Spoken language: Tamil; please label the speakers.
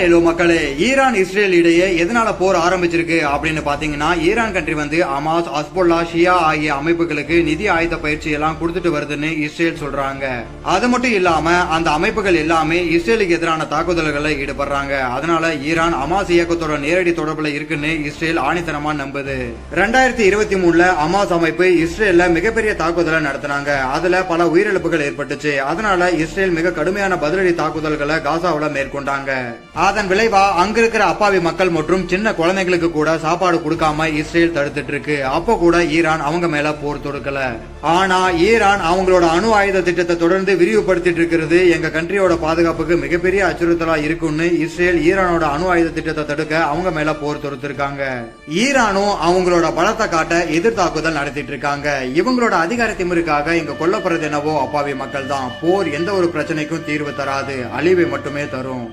Speaker 1: ஹலோ மக்களே ஈரான் இஸ்ரேல் இடையே எதனால போர் ஆரம்பிச்சிருக்கு அப்படின்னு பாத்தீங்கன்னா ஈரான் கண்ட்ரி வந்து அமாஸ் அஸ்போல்லா ஷியா ஆகிய அமைப்புகளுக்கு நிதி ஆயுத பயிற்சி எல்லாம் கொடுத்துட்டு வருதுன்னு இஸ்ரேல் சொல்றாங்க. அது மட்டும் இல்லாம அந்த அமைப்புகள் எல்லாமே இஸ்ரேலுக்கு எதிரான தாக்குதல்களை ஈடுபடுறாங்க. அதனால ஈரான் அமாஸ் இயக்கத்தோட நேரடி தொடர்புல இருக்குன்னு இஸ்ரேல் ஆணித்தனமா நம்புது. ரெண்டாயிரத்தி இருபத்தி மூணுல அமாஸ் அமைப்பு இஸ்ரேல்ல மிகப்பெரிய தாக்குதலை நடத்தினாங்க. அதுல பல உயிரிழப்புகள் ஏற்பட்டுச்சு. அதனால இஸ்ரேல் மிக கடுமையான பதிலடி தாக்குதல்களை காசாவில் மேற்கொண்டாங்க. அதன் விளைவா அங்க இருக்கிற அப்பாவி மக்கள் மற்றும் சின்ன குழந்தைகளுக்கு கூட சாப்பாடு கொடுக்காம இஸ்ரேல் தடுத்துட்டு இருக்கு. அப்போ கூட ஈரான் அவங்க மேல போர் தொடுக்கல. ஆனா ஈரான் அவங்களோட அணு ஆயுத திட்டத்தை தொடர்ந்து விரிவுபடுத்திட்டு இருக்கிறது எங்க கண்ட்ரியோட பாதுகாப்புக்கு மிகப்பெரிய அச்சுறுத்தலா இருக்கும்னு இஸ்ரேல் ஈரானோட அணு ஆயுத திட்டத்தை தடுக்க அவங்க மேல போர் தொடுத்திருக்காங்க. ஈரானும் அவங்களோட பலத்தை காட்ட எதிர் தாக்குதல் நடத்திட்டு இருக்காங்க. இவங்களோட அதிகார திமிருக்காக இங்க கொல்லப்படுறது என்னவோ அப்பாவி மக்கள் தான் போர் எந்த ஒரு பிரச்சனைக்கும் தீர்வு தராது. அழிவை மட்டுமே தரும்.